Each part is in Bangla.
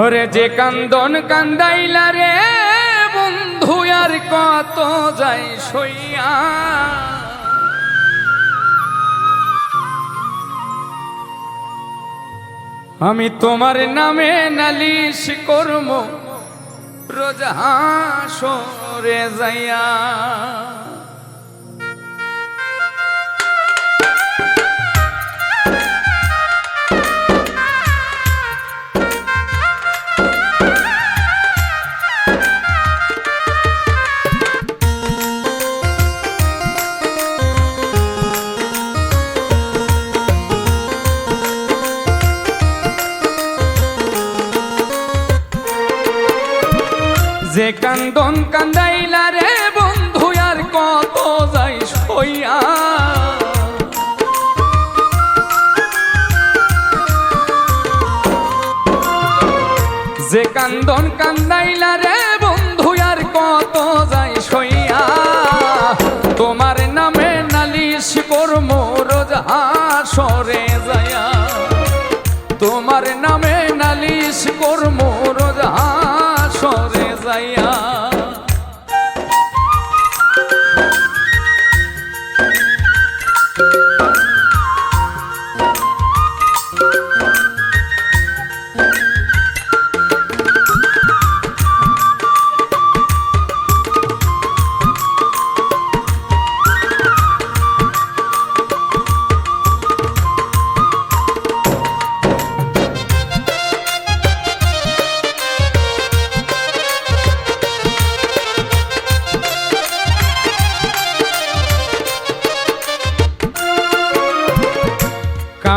ওরে যে কান্দন কান্দাইলা রে, বন্ধু, আর কত যাই সইয়া। আমি তোমার নামে নালিশ করম রোজ হাসরে যাইয়া। কান্দাইলা রে বন্ধু, আর কত যাই সইয়া যে কান্দন কান্দাইলা রে বন্ধু, আর কত যাই সইয়া তোমার নামে নালিশ করম, রোজ হাসরে যায়া তোমার নামে নালিশ করম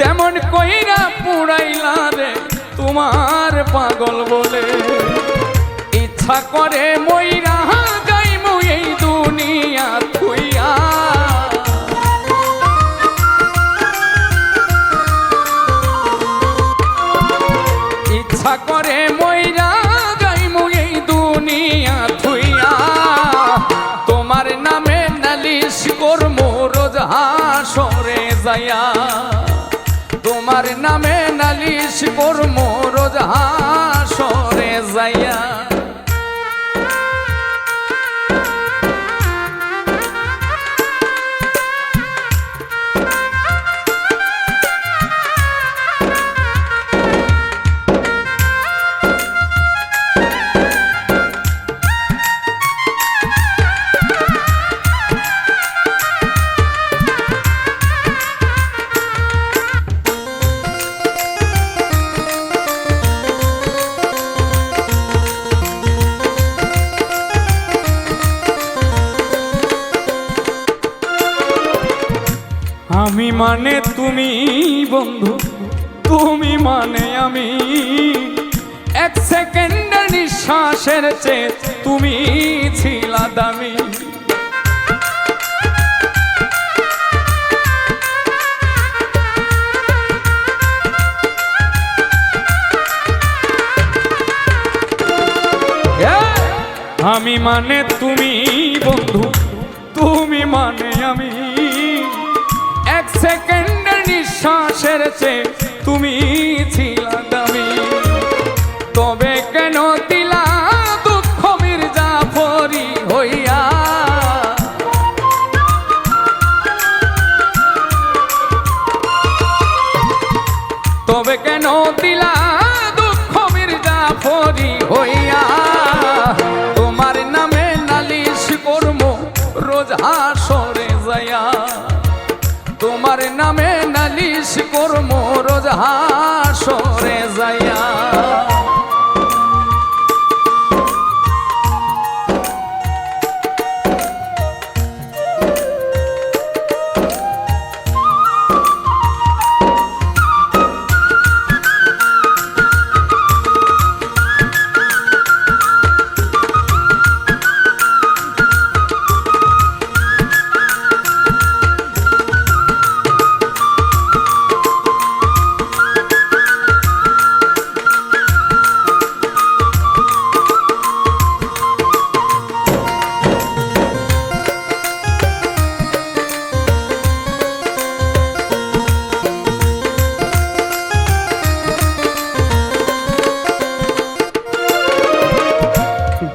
তেমন কইরা পুরাইলা রে, তোমার পাগল বলে। ইচ্ছা করে মইরা এই দুনিয়া করে মইরা এই দুনিয়া তোমার নামে নালিশ করমু, রোজ হাসরে যাইয়া। নামে নালিশ করমু রোজ হাসরে মানে তুমি বন্ধু, তুমি মানে আমি। এক সেকেন্ড নিঃশ্বাসের চেয়ে তুমি ছিলা দামি। আমি মানে তুমি বন্ধু, তুমি মানে আমি। সেকেন্ডের নিঃশ্বাসের চেয়ে তুমি ছিলা। নামে নালিশ করম রোজ হাসরে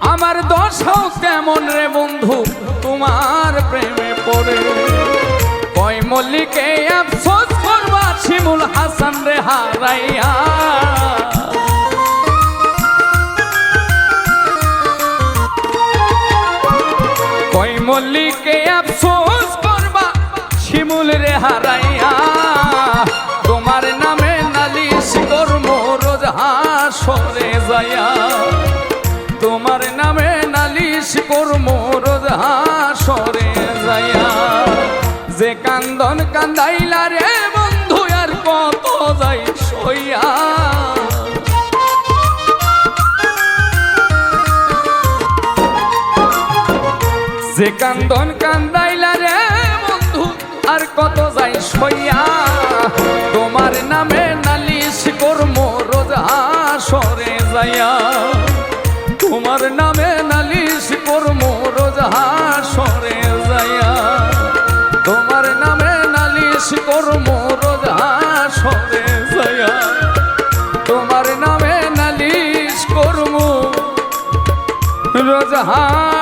আমার দশাও কেমন রে বন্ধু? তোমার প্রেমে পড়ে। কয় মল্লিকে, আফসোস করবা, শিমুল হাসান রে হারাইয়া। কই মল্লিকে, আফসোস করবা, শিমুল রে হারাইয়া। তোমার নামে নালিশ করম রোজ হাসরে নামে নালিশ করম রোজ হাসরে যাইয়া। যে কান্দন কান্দাইলা রে বন্ধু, আর কত যাই সইয়া। যে কান্দন কান্দাইলা রে বন্ধু, আর কত যাই সইয়া। হাসরে যাইয়া তোমার নামে নালিশ করমু। রোজ হাসরে